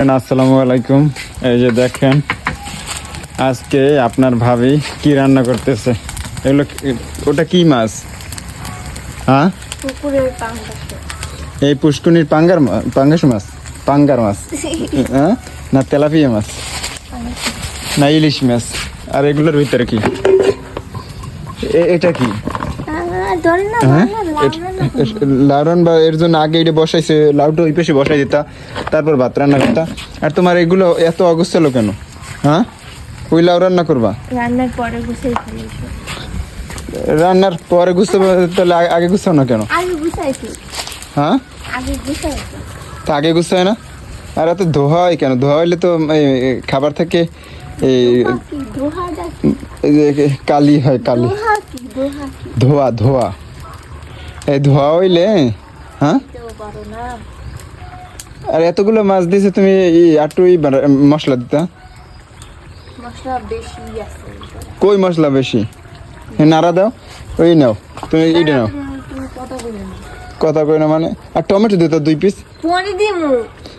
আসসালামু আলাইকুম। এই যে দেখেন আজকে আপনার ভাবি কি রান্না করতেছে? এগুলো ওটা কি মাছ? হ্যাঁ? এই পুষ্কুনির পাঙ্গার পাঙ্গাস মাছ? পাঙ্গার মাছ? হ্যাঁ? না তেলাপিয়া মাছ? না ইলিশ মাছ। আর এগুলোর ভিতরে কি? এটা কি? লাউরন বা এর জন্য আগে এটা বসাইছে লাউটা ওই পাশে বসাই দিতা তারপর ভাত রান্না করতা। আর তোমার এগুলো এত অগোছালো কেন? হ্যাঁ? ওই লাউ রান্না করবা? রান্নার পরে গুছাই ফেলেছি রান্নার পরে গুছতে তাহলে আগে- গুছাও না কেন? আগে গুছাইছি হ্যাঁ? আগে গুছাইছি তা আগে গুছায় না? আর এত ধোয়া হয় কেন? ধোয়া হইলে তো খাবার থেকে এই কালি হয় কালি। ধোয়া ধোয়া। এই ধোয়া হইলে হ্যাঁ? আর এতগুলো মাছ দিয়েছে তুমি এই আটু এই মশলা দিতা? কই মশলা বেশি? নাড়া দাও ওই নাও তুমি এইটা নাও। কথা কই না। মানে আর টমেটো দিত দুই পিস পরে দিমু।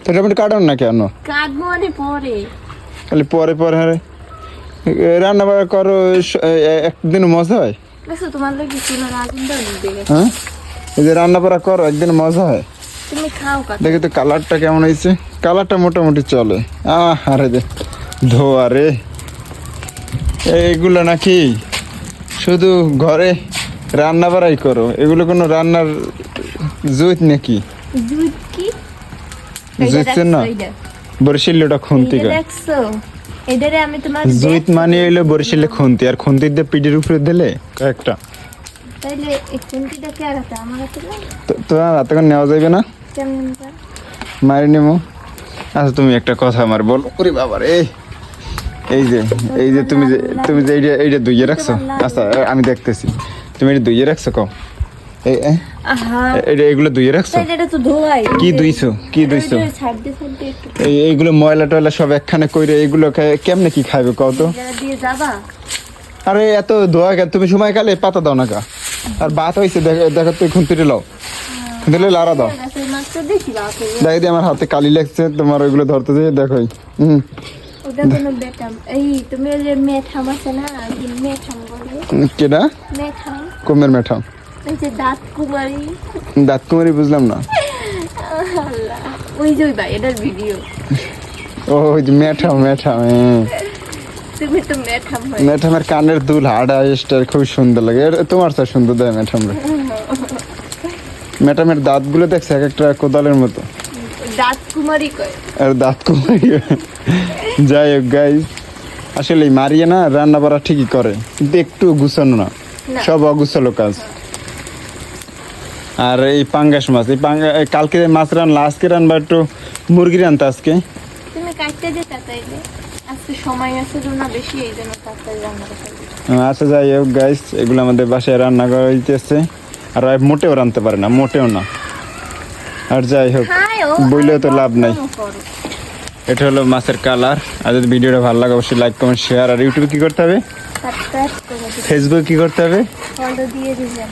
তো টমেটো কাটান না কেন? কাটবো মানে পরে। তাহলে পরে পরে হারে রান্না বান্না করো স- এ- এ- একদিন মজা হয়। হ্যাঁ? এই যে রান্না বান্না করো একদিন মজা হয়। দেখি তো কালারটা কেমন হয়েছে। কালারটা মোটামুটি চলে। আরে দে ধোয়া রে। এইগুলো নাকি শুধু ঘরে রান্না বাড়াই করো। এগুলো কোনো রান্নার জুত নাকি? জুইতের না। বরিশাল্যটা খুন্তি দেখছ? এটারে আমি তোমার জুইত মানে হইল বরিশালে খুন্তি আর খুন্তি দিয়ে পিঠের উপরে দিলে কয়েকটা। তাইলে এই কুন্তিটা কে রাখতে আমার হাতে তো তোমার হাতে করে নেওয়া যাবে না? কেমন মারি নেব আচ্ছা তুমি একটা কথা আমার বল। ওরে বাবা রে এই যে এই যে তুমি যে তুমি যে এইটা এইটা দুইয়ে রাখছো। আচ্ছা আমি দেখতেছি। তুমি এটা দুইয়ে রাখছো কম এটা এগুলো দুইয়ে রাখছো? কি দুইছো কি এইগুলো ময়লা টয়লা সব একখানে কইরে কেমনে কি খাইবে আরে এত ধোয়া তুমি সময় কালে পাতা দাও না আর বাত হয়েছে দেখো দেখো তুই খুন্তিটি লাও। খুন্তিলে লারা দাও। দেখি দেখ দিয়ে আমার হাতে কালি লাগছে তোমার ওইগুলো ধরতে যাই দেখোই হুম কোনো মেঠাম মেঠাম কেডা? মেঠাম কমের মেঠা। যে দাঁত কুমারী দাঁত কুমারি বুঝলাম না। ওই যে ওই এটার ভিডিও। ও ওই যে হ্যাঁ। তুমি তো মেঠাম কানের দুল হাড়া স্টার খুব সুন্দর লাগে। তোমার তো সুন্দর দেয় ম্যাডাম রে। ম্যাডামের দাঁতগুলো দেখছে এক একটা কোদালের মতো। দাঁত কুমারী কয়? আর দাঁত কুমারি যাই হোক গাই আসলে মারিয়ে না রান্না বাড়া ঠিকই করে। কিন্তু একটু গুছানো না। না। সব অগুছালো কাজ। আর এই পাঙ্গাস মাছ এই পাঙ্গা কালকে মাছ রান্না আজকে রান্না একটু মুরগি রান্তা আজকে। তুমি কাটতে আজকে সময় আছে তো বেশি এই জন্য তাড়াতাড়ি রান্না করতে আচ্ছা যাই হোক গাইস এগুলো আমাদের বাসায় রান্না করা হইতেছে। আর ওই মোটেও রানতে পারে না মোটেও না। আর যাই হোক বইলেও তো লাভ নাই। এটা হলো মাছের কালার। আর যদি ভিডিওটা ভালো লাগে অবশ্যই লাইক কমেন্ট শেয়ার আর ইউটিউবে কি করতে হবে? ফেসবুকে কি করতে হবে? ফলো দিয়ে দিবেন